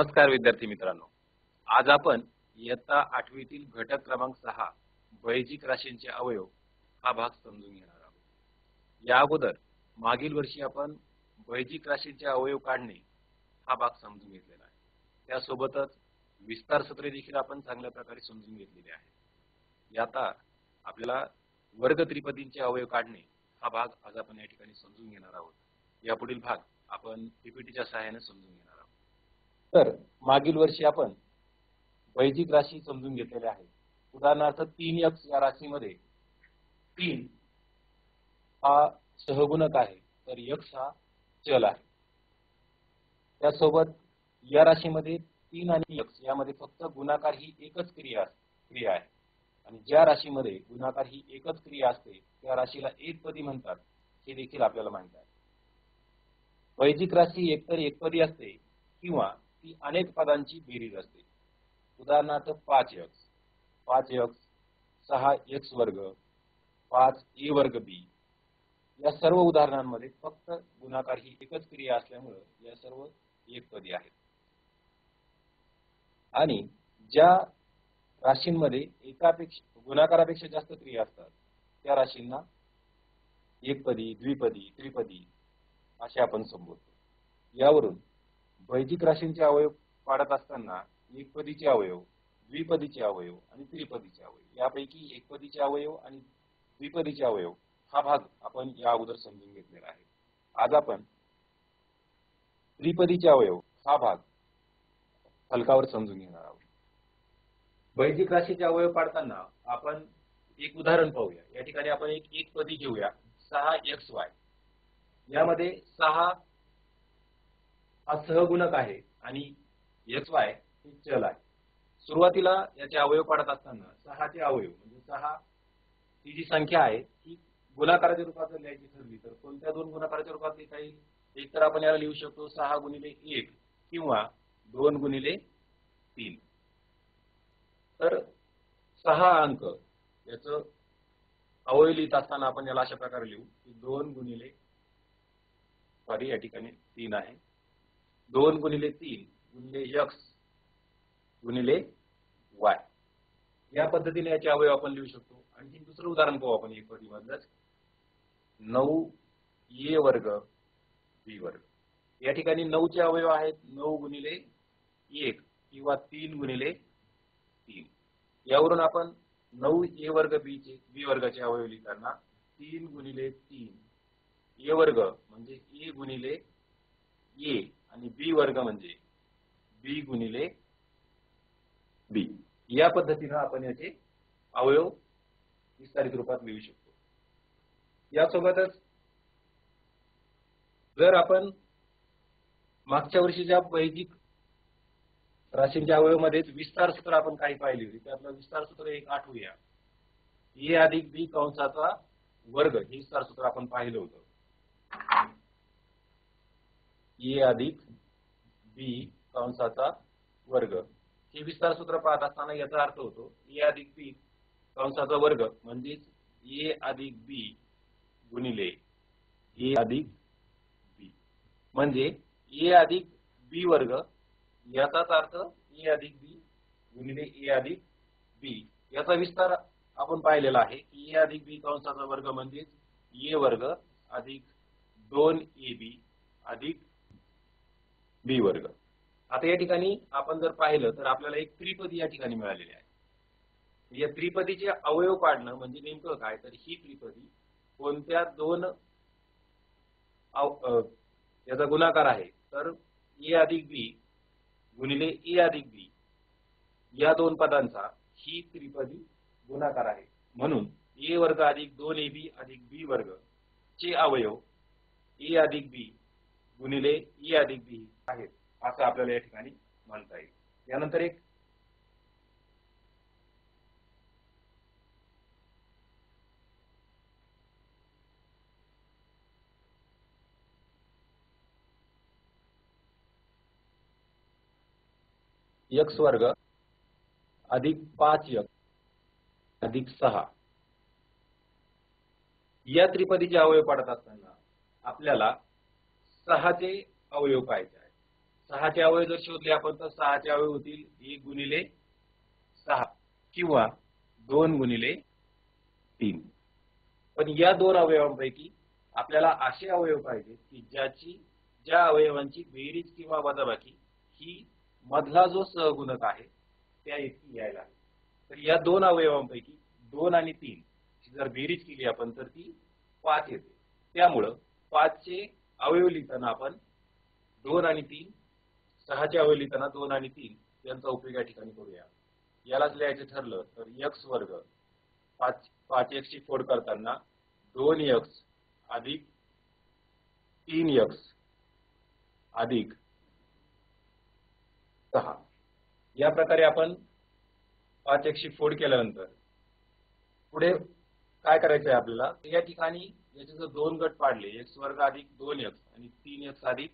नमस्कार विद्यार्थी मित्रांनो. आज आपण इयत्ता आठवीतील घटक क्रमांक सहा वैजिक राशींचे अवयव हा भाग समजून घेणार आहोत. या अगोदर मागील वर्षी आपण वैजिक राशींचे अवयव काढणे हा भाग समजून घेतलेला आहे. त्यासोबतच विस्तार सत्रे देखील आपण चांगल्या प्रकारे समजून घेतलेले आहे आता आपल्याला वर्ग त्रिपदींचे अवयव काढणे हा भाग आज आपण या ठिकाणी समजून घेणार आहोत. यापुढील भाग आपण पीपीटीच्या सहाय्याने समजून घेणार आहोत. तर मागील वर्षी आपण वैदिक राशी समजून घेतलेल्या आहेत उदाहरणार्थ तीन यक्ष या राशीमध्ये तीन हा सहगुणक आहे तर यक्ष हा चल आहे. त्यासोबत या राशीमध्ये तीन आणि यक्ष यामध्ये फक्त गुणाकार ही एकच क्रिया क्रिया आहे. आणि ज्या राशीमध्ये गुणाकार ही एकच क्रिया असते त्या राशीला एकपदी म्हणतात हे देखील आपल्याला माहीत आहे. वैदिक राशी एकतर एकपदी असते किंवा ती अनेक पदांची बेरीज असते उदाहरणार्थ पाच यक्स पाच यक्स सहा एक्स वर्ग पाच ए वर्ग बी या सर्व उदाहरणांमध्ये फक्त गुणाकार ही एकच क्रिया असल्यामुळे या सर्व एकपदी आहेत. आणि ज्या राशींमध्ये एकापेक्षा गुणाकारापेक्षा जास्त क्रिया असतात त्या राशींना एकपदी द्विपदी त्रिपदी असे आपण संबोधतो. यावरून वैदिक राशींचे अवयव पाडत असताना एकपदीचे अवयव द्विपदीचे अवयव आणि त्रिपदीचे अवयव. यापैकी एकपदीचे अवयव आणि द्विपदीचे अवयव हा भाग आपण या अगोदर समजून घेतलेला आहे. आज आपण त्रिपदीचे अवयव हा भाग फलकावर समजून घेणार आहोत. वैदिक राशीचे अवयव पाडताना आपण एक उदाहरण पाहूया. या ठिकाणी आपण एक एकपदी घेऊया. सहा एक्स वाय यामध्ये सहा हा सहगुणक आहे आणि एक्स वाय हे चल आहे. सुरुवातीला याचे अवयव पाडत असताना सहाचे अवयव म्हणजे सहा ही जी संख्या आहे ती गुणाकाराच्या रूपात जर लिहायची ठरली तर कोणत्या दोन गुणाकाराच्या रूपात लिहिता येईल? एक तर आपण याला लिहू शकतो सहा गुणिले एक किंवा दोन गुणिले तीन. तर सहा अंक याच अवयव लिहित असताना आपण याला अशा प्रकारे लिहू की दोन गुणिले सॉरी या ठिकाणी तीन आहे. दोन गुणिले तीन गुणिले यक्स गुणिले वाय. या पद्धतीने याचे अवयव आपण लिहू शकतो. आणखी दुसरं उदाहरण पाहू आपण एक मधलंच. नऊ ए वर्ग बी वर्ग. या ठिकाणी नऊचे अवयव आहेत. नऊ गुणिले एक किंवा तीन गुणिले तीन. यावरून आपण नऊ ए वर्ग बी चे बी वर्गाचे अवयव लिहिताना तीन गुणिले तीन. ए वर्ग म्हणजे ए गुणिले ए. आणि बी वर्ग म्हणजे बी गुणिले बी या पद्धतीनं आपण याचे अवयव विस्तारित रूपात लिहू शकतो. यासोबतच जर आपण मागच्या वर्षीच्या वैदिक राशींच्या अवयवमध्ये विस्तार सूत्र आपण काही पाहिली होती त्यातलं विस्तार सूत्र एक आठवूया. ए अधिक बी कंसाचा वर्ग हे विस्तार सूत्र आपण पाहिलं होतं. ए अधिक बी कंसाचा वर्ग. हे विस्तार सूत्र पाहत असताना याचा अर्थ होतो ए अधिक बी कंसाचा वर्ग म्हणजेच ए अधिक बी गुणिले ए अधिक बी. म्हणजे ए अधिक बी वर्ग याचाच अर्थ ए अधिक बी गुणिले ए अधिक बी. याचा विस्तार आपण पाहिलेला आहे की ए अधिक बी कंसाचा वर्ग म्हणजेच ए वर्ग अधिक दोन ए बी अधिक बी वर्ग. आता या ठिकाणी आपण जर पाहिलं तर आपल्याला एक त्रिपदी या ठिकाणी मिळालेली आहे. म्हणजे या त्रिपदीचे अवयव काढणं म्हणजे नेमकं काय? तर ही त्रिपदी कोणत्या दोन याचा गुणाकार आहे? तर ए अधिक बी गुणिले ए अधिक बी या दोन पदांचा ही त्रिपदी गुणाकार आहे. म्हणून ए वर्ग अधिक दोन ए बी अधिक बी वर्ग चे अवयव ए अधिक बी गुणिले ई अधिक बी आहेत असं आपल्याला या ठिकाणी म्हणता येईल. यानंतर एक यक्स वर्ग अधिक पाच यक्स अधिक सहा. या त्रिपदीचे अवयव पाडत असताना आपल्याला सहाचे अवयव पाहायचे आहेत. सहाचे अवयव जर शोधले आपण तर सहाचे अवयव होतील. एक गुणिले सहा किंवा दोन गुणिले तीन. पण या दोन अवयवांपैकी आपल्याला असे अवयव पाहिजे की ज्याची ज्या अवयवांची बेरीज किंवा वजाबाकी ही मधला जो सहगुणक आहे त्या इतकी यायला हवी. तर या दोन अवयवांपैकी दोन आणि तीन जर बेरीज केली आपण तर ती पाच येते. त्यामुळं पाचचे अवयव लिहिताना आपण दोन आणि तीन सहाचे अवयव लिहिताना दोन आणि तीन यांचा उपयोग या ठिकाणी करूया. यालाच लिहायचं ठरलं तर एक्स वर्ग. पाच पाच एक्स ची फोड करताना दोन यक्स अधिक तीन यक्स अधिक सहा. या प्रकारे आपण पाच एक्सची फोड केल्यानंतर पुढे काय करायचंय आपल्याला? या ठिकाणी याचे जर दोन गट पाडले. एक्स वर्ग अधिक दोन एक्स आणि तीन एक्स अधिक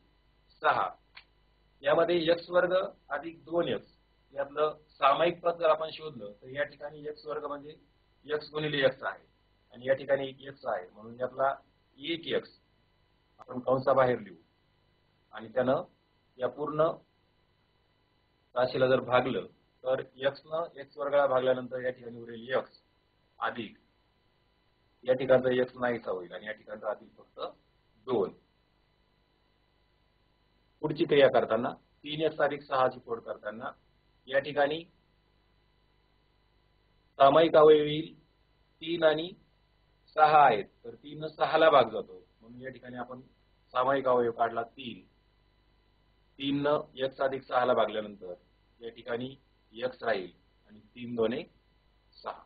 सहा. यामध्ये एक्स वर्ग अधिक दोन एक्स यातलं सामायिक पद जर आपण शोधलं तर या ठिकाणी एक्स वर्ग म्हणजे एक्स गुणिले एक्स आहे. आणि या ठिकाणी एक एक्स आहे. म्हणून यातला एक एक्स आपण कंसाबाहेर लिहू. आणि त्यानं या पूर्ण राशीला जर भागलं तर एक्स न एक्स वर्गाला भागल्यानंतर या ठिकाणी उरेल एक्स अधिक या ठिकाणचा एक्स नाहीसा होईल. आणि या ठिकाणचा अधिक फक्त दोन. पुढची क्रिया करताना तीन एक्स अधिक सहाची फोड करताना या ठिकाणी सामायिक अवयव येईल. तीन आणि सहा आहेत. तर तीन सहाला भाग जातो. म्हणून या ठिकाणी आपण सामायिक अवयव काढला तीन. तीन न एक्स अधिक सहाला भागल्यानंतर या ठिकाणी एक्स राहील. आणि तीन दोने सहा.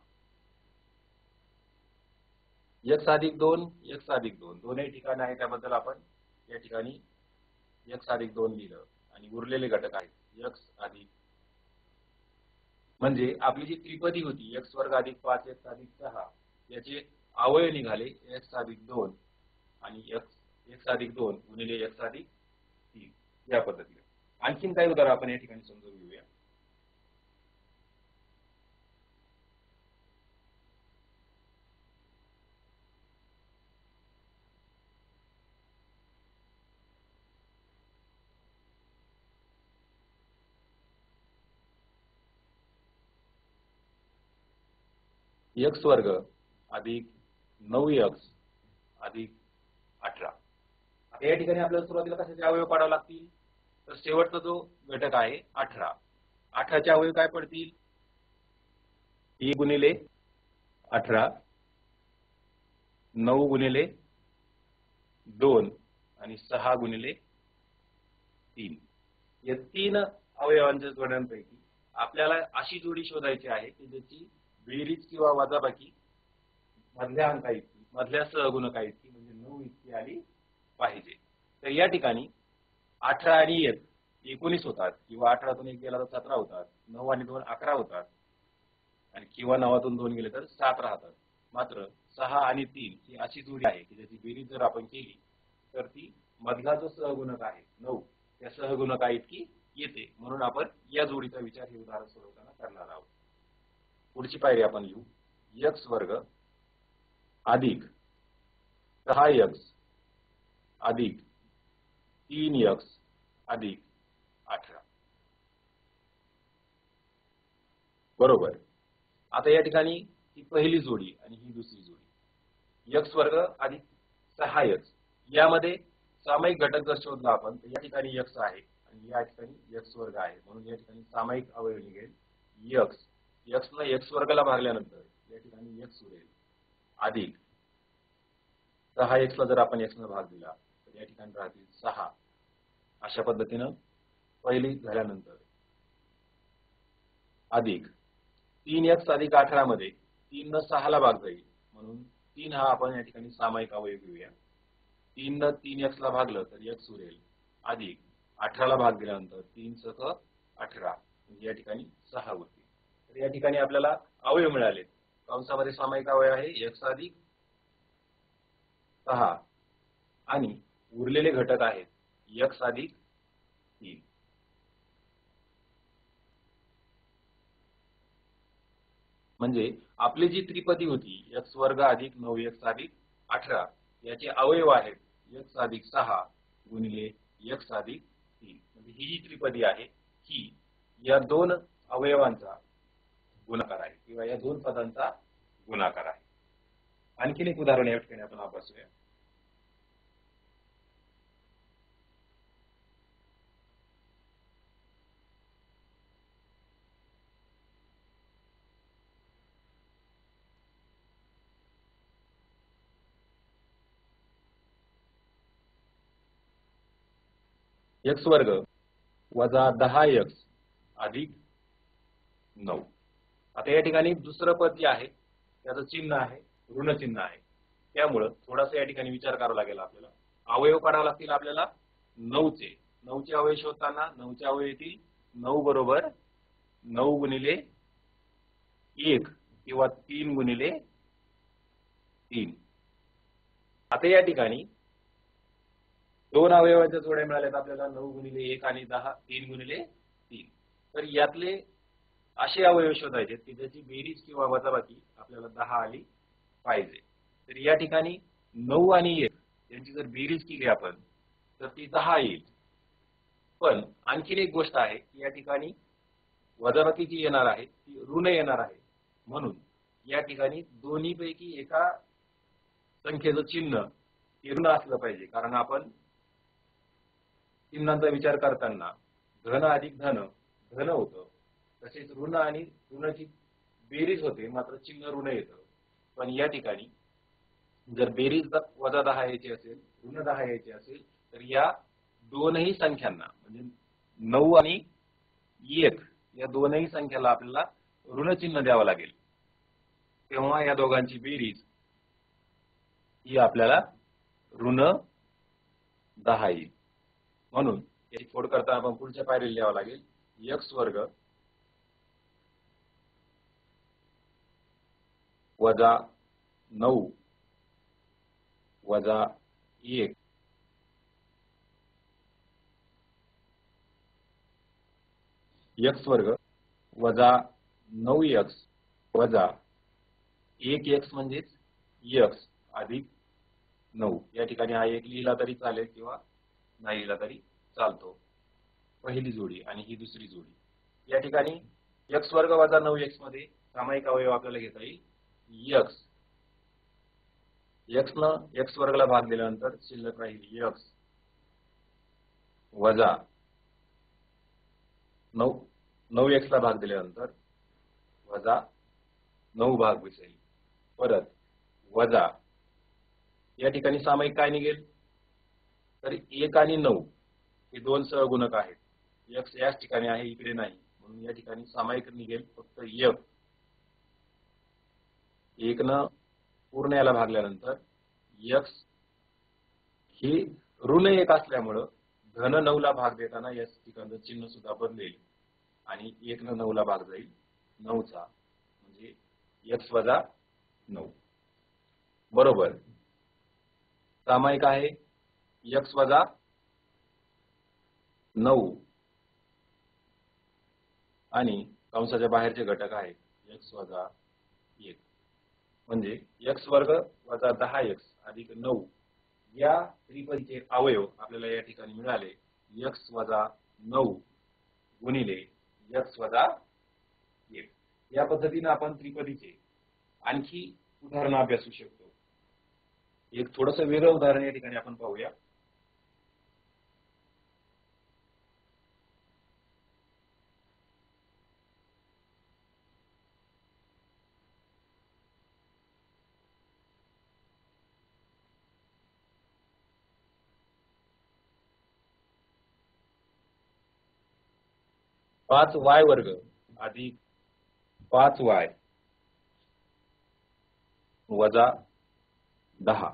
एक्स अधिक दोन एक्स अधिक दोन. दोनही ठिकाणी आहे त्याबद्दल आपण या ठिकाणी एक्स अधिक दोन लिहिलं. आणि उरलेले घटक आहेत. एक्स अधिक म्हणजे आपली जी त्रिपदी होती एक्स वर्ग अधिक पाच एक्स अधिक सहा याचे अवयव निघाले एक्स अधिक दोन आणि एक्स एक्स अधिक दोन गुणिले एक्स अधिक तीन या पद्धतीने. आणखीन काही उदाहरण आपण या ठिकाणी समजून घेऊया. एक्स वर्ग अधिक नऊ एक्स अधिक अठरा. आता या ठिकाणी आपल्याला सुरुवातीला कशाचे अवयव पाडावे लागतील? तर शेवटचा जो घटक आहे अठरा. अठराचे अवयव काय पडतील? एक गुणिले अठरा नऊ गुणिले दोन आणि सहा गुणिले तीन. या तीन अवयवांच्या जोड्यांपैकी आपल्याला अशी जोडी शोधायची आहे की ज्याची बेरीज किंवा वजाबाकी मधल्या अंका इतकी मधल्या सहगुणका इतकी म्हणजे नऊ इतकी आली पाहिजे. तर या ठिकाणी अठरा आणि एक एकोणीस होतात किंवा अठरातून एक गेला तर सतरा होतात नऊ आणि दोन अकरा होतात आणि किंवा नवातून दोन गेले तर सात राहतात. मात्र सहा आणि तीन ही अशी जोडी आहे की ज्याची बेरीज जर आपण केली तर ती मधला जो सहगुणक आहे नऊ त्या सहगुणका इतकी येते. म्हणून आपण या जोडीचा विचार हे उदाहरण सोडवताना करणार आहोत. पुढची पायरी आपण लिहू यक्स वर्ग अधिक सहा यक्स अधिक तीन यक्स अधिक अठरा. बरोबर. आता या ठिकाणी ही पहिली जोडी आणि ही दुसरी जोडी. यक्स वर्ग अधिक सहा यक्स यामध्ये सामायिक घटक जर शोधला आपण तर या ठिकाणी यक्स आहे आणि या ठिकाणी यक्स वर्ग आहे. म्हणून या ठिकाणी सामायिक अवयव निघेल. यक्स एक्स न एक्स वर्गाला भागल्यानंतर या ठिकाणी एक्स उरेल. अधिक. सहा एक्स ला जर आपण एक्स न भाग दिला तर या ठिकाणी राहतील सहा. अशा पद्धतीनं पहिली झाल्यानंतर. अधिक. तीन एक्स अधिक अठरा मध्ये तीन न सहाला भाग जाईल. म्हणून तीन हा आपण या ठिकाणी सामायिक अवयव घेऊया. तीन न तीन एक्स ला भागलं तर एक्स उरेल. अधिक. अठराला भाग दिल्यानंतर तीन सह अठरा. म्हणजे या ठिकाणी सहा उरतील. तर या ठिकाणी आपल्याला अवयव मिळाले. कंसामध्ये सामायिक अवयव आहे एक्स अधिक सहा. आणि उरलेले घटक आहेत एक्स अधिक तीन. म्हणजे आपली जी त्रिपदी होती एक्स वर्ग अधिक नऊ एक्स अधिक अठरा याचे अवयव आहेत एक्स अधिक सहा गुणिले एक्स अधिक तीन. म्हणजे ही जी त्रिपदी आहे ही या दोन अवयवांचा गुणाकार आहे किंवा या दोन पदांचा गुणाकार आहे. आणखीन एक उदाहरण या ठिकाणी आपण अभ्यासूया एक्स वर्ग वजा दहा एक्स अधिक नऊ. आता या ठिकाणी दुसरं पद जे आहे त्याचं चिन्ह आहे ऋण चिन्ह आहे. त्यामुळं थोडासा या ठिकाणी विचार करावा लागेल आपल्याला. अवयव काढावे लागतील आपल्याला नऊचे. नऊचे अवयव शोधताना नऊचे अवयव येतील. नऊ बरोबर नऊ गुणिले एक किंवा तीन गुणिले तीन. आता या ठिकाणी दोन अवयवाच्या जोड्या मिळाल्यात आपल्याला नऊ गुणिले एक आणि दहा तीन गुणिले तीन. तर यातले असे अवयव शोधायचे की ज्याची बेरीज किंवा वजाबाकी आपल्याला दहा आली पाहिजे. तर या ठिकाणी नऊ आणि एक यांची जर बेरीज केली आपण तर ती दहा येईल. पण आणखीन एक गोष्ट आहे की या ठिकाणी वजाबाकी जी येणार आहे ती ऋण येणार आहे. म्हणून या ठिकाणी दोन्ही पैकी एका संख्येचं चिन्ह ऋण असलं पाहिजे. कारण आपण चिन्हांचा विचार करताना धन अधिक धन धन होतं. तसेच ऋण आणि ऋणाची बेरीज होते मात्र चिन्ह ऋण येतं. पण या ठिकाणी जर बेरीज वजा दहा यायची असेल ऋण दहा यायची असेल तर या दोनही संख्यांना म्हणजे नऊ आणि एक या दोनही संख्याला आपल्याला ऋणचिन्ह द्यावं लागेल. तेव्हा या दोघांची बेरीज ही आपल्याला ऋण दहा येईल. म्हणून याची फोड करता आपण पुढच्या पायरीला द्यावं लागेल. एक्स वर्ग वजा नऊ वजा एक. एक्स वर्ग वजा नऊ एक्स वजा एक एक्स म्हणजेच एक्स अधिक नऊ. या ठिकाणी हा एक लिहिला तरी चालेल किंवा नाही लिहिला तरी चालतो. पहिली जोडी आणि ही दुसरी जोडी. या ठिकाणी एक्स वर्ग वजा नऊ एक्समध्ये सामायिक अवयव आपल्याला घेता येईल. यक्स एक्स न एक्स वर्गला भाग दिल्यानंतर शिल्लक राहील यक्स वजा नऊ नऊ एक्स ला भाग दिल्यानंतर वजा नऊ भाग विसरेल परत वजा. या ठिकाणी सामायिक काय निघेल? तर एक आणि नऊ हे दोन सहगुणक आहेत. एक्स याच ठिकाणी आहे इकडे नाही. म्हणून या ठिकाणी सामायिक निघेल फक्त एक एक न पूर्ण याला भागल्यानंतर यक्स ही ऋण एक असल्यामुळं धन नऊला भाग देताना या ठिकाणचं चिन्ह सुद्धा बदलेल. आणि एक न नऊला भाग जाईल नऊचा. म्हणजे यक्स वजा नऊ. बरोबर. सामायिक आहे यक्स वजा नऊ. आणि कंसाच्या बाहेरचे घटक आहेत एक्स वजा एक. म्हणजे एक्स वर्ग वजा दहा एक्स अधिक नऊ या त्रिपदीचे अवयव आपल्याला या ठिकाणी मिळाले. एक्स वजा नऊ गुणिले एक्स वजा एक. या पद्धतीने आपण त्रिपदीचे आणखी उदाहरण अभ्यासू शकतो. एक थोडस वेगळं उदाहरण या ठिकाणी आपण पाहूया. पाच वाय वर्ग. अधिक पाच वाय. वजा दहा.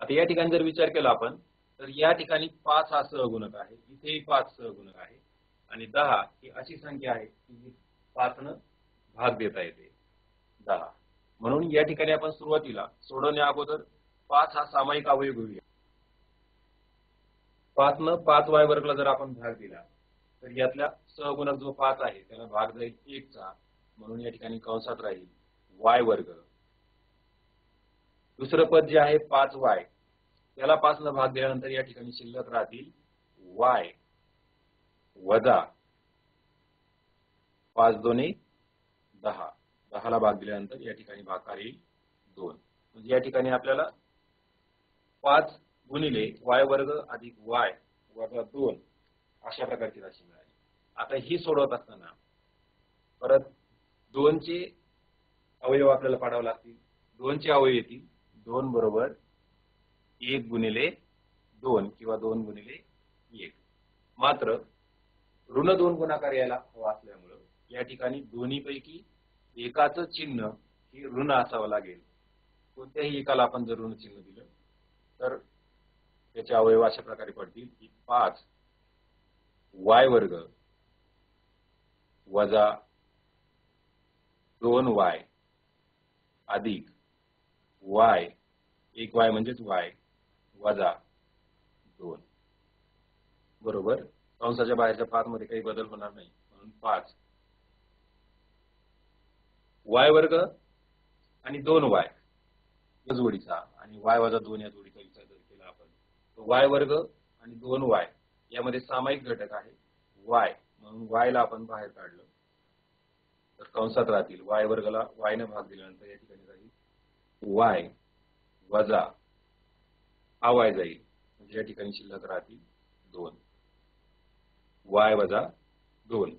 आता या ठिकाणी जर विचार केला आपण तर या ठिकाणी पाच हा सहगुणक आहे. इथेही पाच सहगुणक आहे. आणि दहा ही अशी संख्या आहे की पाच न भाग देता येते. दहा. म्हणून या ठिकाणी आपण सुरुवातीला सोडवण्या अगोदर पाच हा सामायिक अवयव घेऊया. पाच न पाच वाय वर्गला जर आपण भाग दिला तर यातल्या सहगुणक जो पाच आहे त्याला भाग जाईल एकचा म्हणून या ठिकाणी कंसात राहील वाय वर्ग. दुसरं पद जे आहे पाच वाय. त्याला पाच न भाग दिल्यानंतर या ठिकाणी शिल्लक राहतील वाय वजा पाच दोन्ही दहा. दहाला भाग दिल्यानंतर या ठिकाणी भाग येईल दोन. म्हणजे या ठिकाणी आपल्याला पाच गुणिले वाय वर्ग अधिक वाय वजा दोन अशा प्रकारची राशी मिळाली. आता ही सोडवत असताना परत दोनचे अवयव आपल्याला पाडावे लागतील. दोनचे अवयव येतील. दोन बरोबर एक गुणिले दोन किंवा दोन गुणिले एक. मात्र ऋण दोन गुणाकार यायला हवा असल्यामुळं या ठिकाणी दोन्हीपैकी एकाच चिन्ह हे ऋण असावं लागेल. कोणत्याही एकाला आपण जर ऋण चिन्ह दिलं तर त्याचे अवयव अशा प्रकारे पडतील की पाच वाय वर्ग वजा दोन वाय अधिक वाय एक वाय म्हणजेच वाय वजा दोन. बरोबर? कंसाच्या बाहेरच्या पाच मध्ये काही बदल होणार नाही. म्हणून पाच. वाय वर्ग आणि दोन वाय. या जोडीचा. आणि वाय वजा दोन या जोडीचा विचार जर केला आपण वाय वर्ग आणि दोन वाय यामध्ये सामायिक घटक आहे वाय. म्हणून वायला आपण बाहेर काढलं. तर कंसात राहतील. वाय वर्गाला वायने भाग दिल्यानंतर या ठिकाणी राहील वाय वजा हा वाय जाईल. म्हणजे या ठिकाणी शिल्लक राहतील दोन. वाय वजा दोन.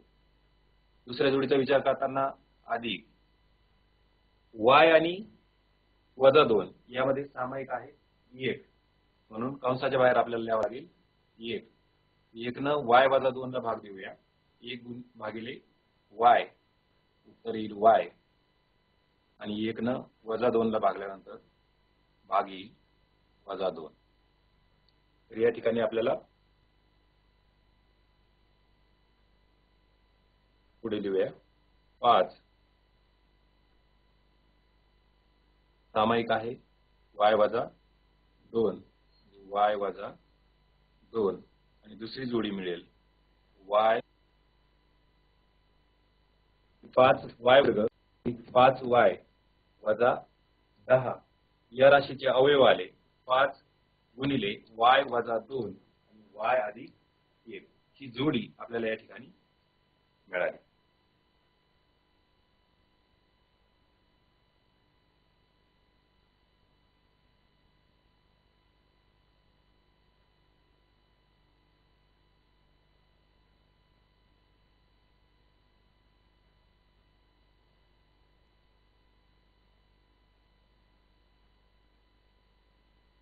दुसऱ्या जोडीचा विचार करताना अधिक वाय आणि वजा दोन. यामध्ये सामायिक आहे एक. म्हणून कंसाच्या बाहेर आपल्याला लिहावं लागेल एक. एक न वाय वजा दोन ला भाग देऊया. एक गुण भागिले वाय उत्तर येईल वाय. आणि एक न वजा दोन ला भागल्यानंतर भाग येईल वजा दोन. तर या ठिकाणी आपल्याला पुढे लिहूया पाच. सामायिक आहे. वाय वजा दोन. वाय वजा दोन. आणि दुसरी जोडी मिळेल. वाय पाच वाय वर्ग पाच वाय वजा दहा. या राशीचे अवयव आले. पाच गुणिले वाय वजा दोन. आणि वाय अधिक एक. ही जोडी आपल्याला या ठिकाणी मिळाली.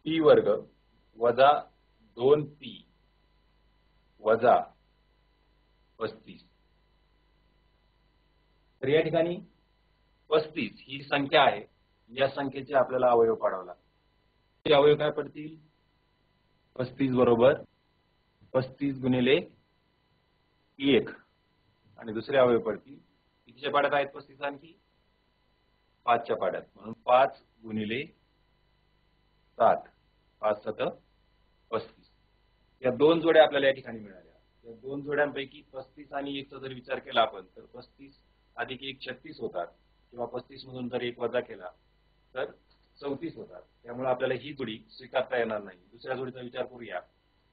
पी वर्ग वजा दोन पी वजा पस्तीस. तर या ठिकाणी पस्तीस ही संख्या आहे. या संख्येचे आपल्याला अवयव पाडावं लागतात ते अवयव काय पडतील? पस्तीस बरोबर पस्तीस गुणिले एक. आणि दुसरे अवयव पडतील. कितीच्या पाड्यात आहेत पस्तीस आणखी? पाचच्या पाड्यात. म्हणून पाच गुणिले सात. पाच सत पस्तीस. या दोन जोड्या आपल्याला या ठिकाणी मिळाल्या. या दोन जोड्यांपैकी पस्तीस आणि एकचा जर विचार केला आपण तर पस्तीस अधिक एक छत्तीस होतात. किंवा पस्तीस मधून जर एक वजा केला तर चौतीस होतात. त्यामुळे आपल्याला ही जोडी स्वीकारता येणार नाही. दुसऱ्या जोडीचा विचार करूया.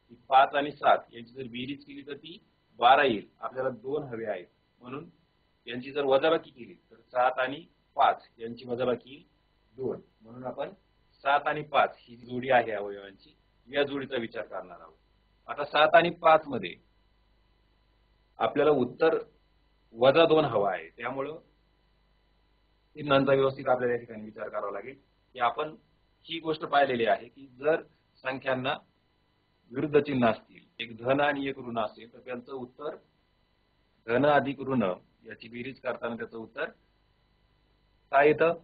की पाच आणि सात यांची जर बेरीज केली तर ती बारा येईल. आपल्याला दोन हवे आहेत. म्हणून यांची जर वजाबाकी केली तर सात आणि पाच यांची वजाबाकी येईल दोन. म्हणून आपण सात आणि पाच ही जोडी आहे अवयवांची. या जोडीचा विचार करणार आहोत. आता सात आणि पाच मध्ये आपल्याला उत्तर वजा दोन हवा आहे. त्यामुळं चिन्हांचा व्यवस्थित आपल्याला या ठिकाणी विचार करावा लागेल. की आपण ही गोष्ट पाहिलेली आहे की जर संख्यांना विरुद्ध चिन्ह असतील एक धन आणि एक ऋण असेल तर त्यांचं उत्तर धन अधिक ऋण याची बेरीज करताना त्याचं उत्तर काय येतं.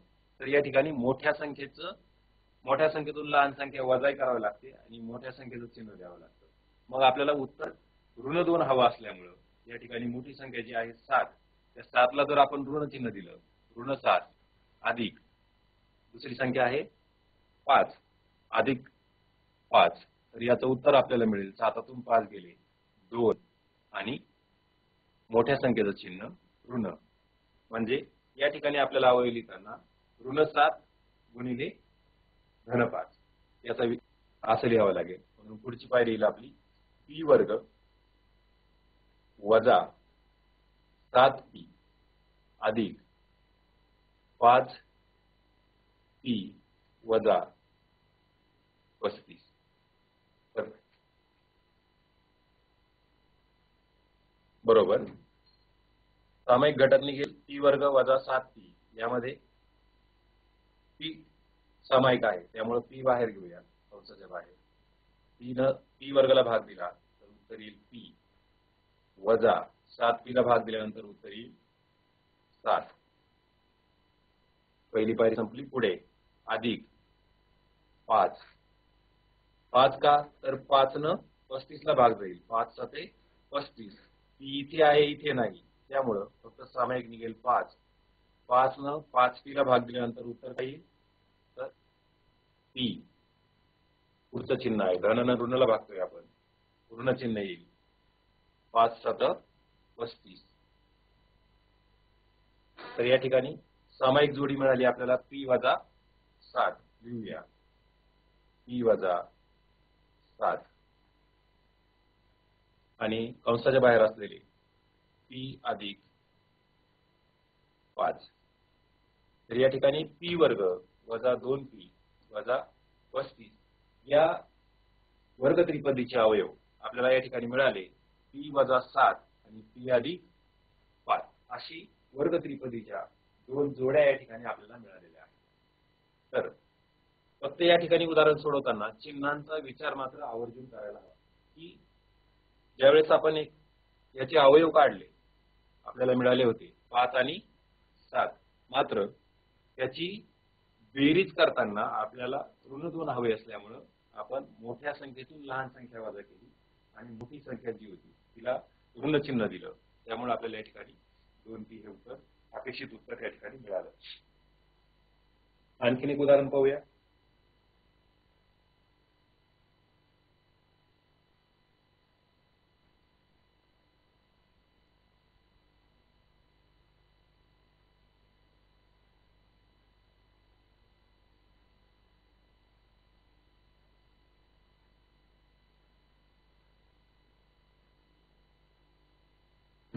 तर या ठिकाणी मोठ्या संख्येचं मोठ्या संख्येतून लहान संख्या वजाही करावी लागते आणि मोठ्या संख्येचं चिन्ह द्यावं लागतं. मग आपल्याला उत्तर ऋण दोन हवं असल्यामुळं या ठिकाणी मोठी संख्या जी आहे सात त्या सातला जर आपण ऋण चिन्ह दिलं ऋण सात अधिक दुसरी संख्या आहे पाच अधिक पाच तर याचं उत्तर आपल्याला मिळेल. सातातून पाच गेले दोन आणि मोठ्या संख्येचं चिन्ह ऋण. म्हणजे या ठिकाणी आपल्याला अवयव त्यांना ऋण सात गुणिले धन पाच याचा असं लिहावं लागेल. म्हणून पुढची पायरी येईल आपली. पी वर्ग वजा सात पी अधिक पाच पी वजा पस्तीस. बरोबर. सामायिक घटक निघेल. पी वर्ग वजा सात पी. यामध्ये पी सामायिक आहे. त्यामुळे पी बाहेर घेऊया कंसाच्या बाहेर. पी न पी वर्गाला भाग दिला तर उत्तर येईल पी. वजा सात पी ला भाग दिल्यानंतर उत्तर येईल सात. पहिली पायरी संपली पुढे. अधिक पाच. पाच का? तर पाच न पस्तीस ला भाग जाईल. पाच साते पस्तीस. पी इथे आहे इथे नाही. त्यामुळं फक्त सामायिक निघेल पाच. पाच न पाच पी ला भाग दिल्यानंतर उत्तर काही पी पुढचं चिन्ह आहे. धन ऋणला भागतोय आपण. ऋण चिन्ह येईल. पाच सात पस्तीस. तर या ठिकाणी सामायिक जोडी मिळाली आपल्याला. पी वजा सात. लिहूया. पी वजा सात. आणि कंसाच्या बाहेर असलेले पी अधिक पाच. तर या ठिकाणी पी वर्ग वजा दोन पी वजा पस्तीस. या वर्ग त्रिपदीचे अवयव आपल्याला या ठिकाणी मिळाले. पी वजा सात आणि पी अधिक पाच. अशी वर्ग त्रिपदीच्या दोन जोड्या या ठिकाणी आपल्याला मिळालेल्या आहेत. तर फक्त या ठिकाणी उदाहरण सोडवताना चिन्हांचा विचार मात्र आवर्जून करायला हवा. की ज्यावेळेस आपण एक याचे अवयव काढले आपल्याला मिळाले होते पाच आणि सात. मात्र त्याची बेरीज करताना आपल्याला ऋण दोन हवे असल्यामुळं आपण मोठ्या संख्येतून लहान संख्या वजा केली आणि मोठी संख्या जी होती तिला ऋणचिन्ह दिलं. त्यामुळे आपल्याला या ठिकाणी दोन पी हे उत्तर अपेक्षित उत्तर या ठिकाणी मिळालं. आणखीन एक उदाहरण पाहूया.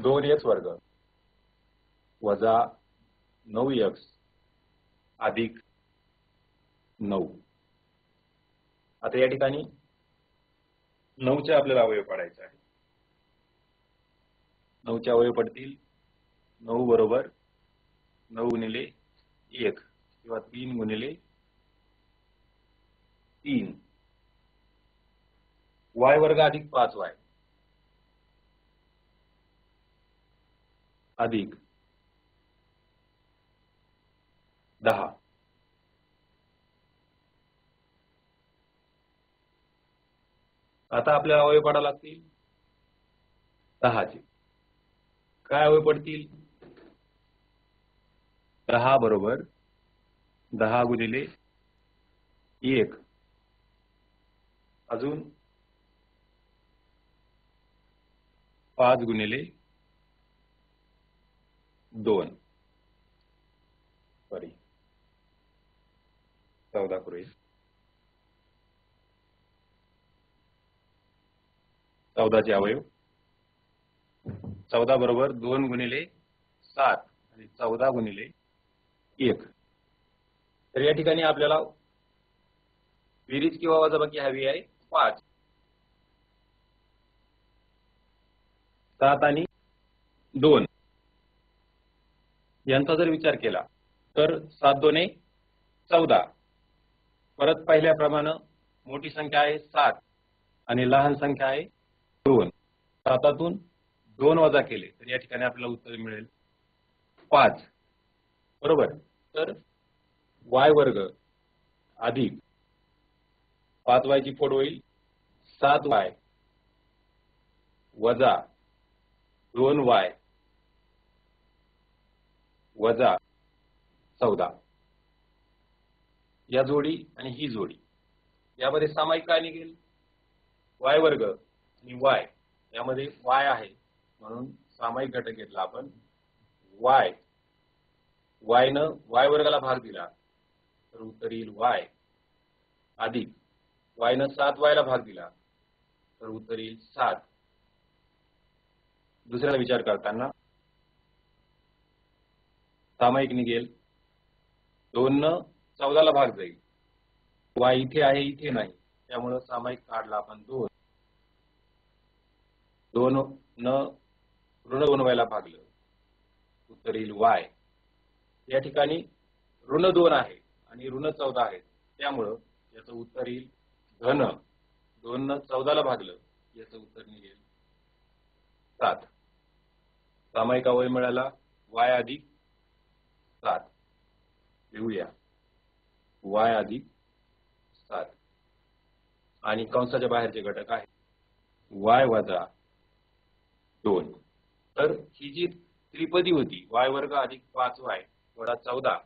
दोन एक्स वर्ग. वजा नऊ एक्स अधिक नऊ. आता या ठिकाणी नऊचे आपल्याला अवयव पाडायचे आहे नऊचे अवयव पडतील. नऊ बरोबर नऊ गुणिले एक किंवा तीन गुणिले तीन. वाय वर्ग अधिक पाच वाय. अधिक दहा. आता आपल्याला अवयव पडा लागतील. दहाचे. काय अवयव पडतील? दहा बरोबर दहा गुणिले एक. अजून पाच गुणिले दोन. सॉरी चौदा पूर्वी चौदाचे अवयव. चौदा बरोबर दोन गुणिले सात आणि चौदा गुणिले एक. तर या ठिकाणी आपल्याला विरीज किंवा वजाबाकी हवी आहे पाच. सात आणि दोन. यांचा जर विचार केला तर सात दोने चौदा. परत पहिल्याप्रमाणे मोठी संख्या आहे सात आणि लहान संख्या आहे दोन. सातातून दोन वजा केले तर या ठिकाणी आपल्याला उत्तर मिळेल पाच. बरोबर? तर वाय वर्ग अधिक पाच वायची फोड होईल सात वाय वजा दोन वाय. वजा चौदा. या जोडी आणि ही जोडी. यामध्ये सामायिक काय निघेल? वाय वर्ग आणि वाय. यामध्ये वाय आहे. म्हणून सामायिक घटक घेतला आपण वाय. वाय न वाय वर्गाला भाग दिला तर उत्तर येईल वाय. अधिक वाय न सात वायला भाग दिला तर उत्तर येईल सात. दुसऱ्याला विचार करताना सामायिक निघेल. दोन न चौदाला भाग जाईल. वाय इथे आहे इथे नाही. त्यामुळं सामायिक काढला आपण दोन. दोन न ऋण बनवायला भागलं. उत्तर येईल वाय. या ठिकाणी ऋण दोन आहे आणि ऋण चौदा आहे त्यामुळं याचं उत्तर येईल धन दोन न चौदाला भागलं याचं उत्तर निघेल सात. सामायिक अवय मिळाला. वाय अधिक सात. लिहूया. वाय अधिक सात. आणि कंसाच्या बाहेरचे घटक आहे वाय वजा दोन. तर ही जी त्रिपदी होती वाय वर्ग अधिक पाच वाय वडा चौदा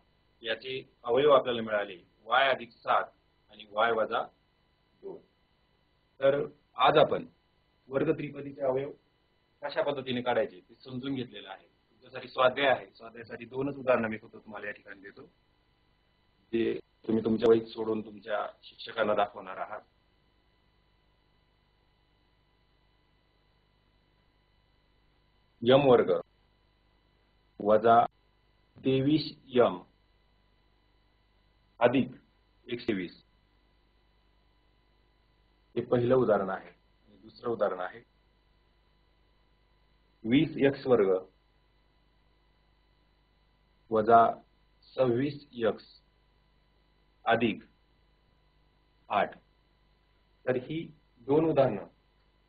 याचे अवयव आपल्याला मिळाले. वाय अधिक सात आणि वाय वजा दोन. तर आज आपण वर्ग त्रिपदीचे अवयव कशा पद्धतीने काढायचे ते समजून घेतलेलं आहे. तुमच्यासाठी स्वाध्याय आहे. स्वाध्यायासाठी दोनच उदाहरणं मी फक्त तुम्हाला या ठिकाणी देतो. जे तुम्ही तुमच्या वहीत सोडून तुमच्या शिक्षकांना दाखवणार आहात. यम वर्ग वजा तेवीस यम अधिक एकशे वीस. हे पहिलं उदाहरण आहे दुसरं उदाहरण आहे. वीस एक्स वर्ग वजा सव्वीस यक्स अधिक आठ. तर ही दोन उदाहरणं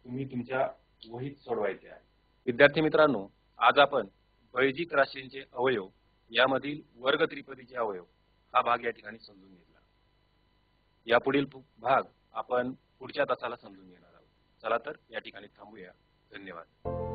तुम्ही तुमच्या वहीत सोडवायचे आहे विद्यार्थी मित्रांनो आज आपण बैजिक राशींचे अवयव यामधील वर्ग त्रिपदीचे अवयव हा भाग या ठिकाणी समजून घेतला. यापुढील भाग आपण पुढच्या तासाला समजून घेणार आहोत. चला तर या ठिकाणी थांबूया. धन्यवाद.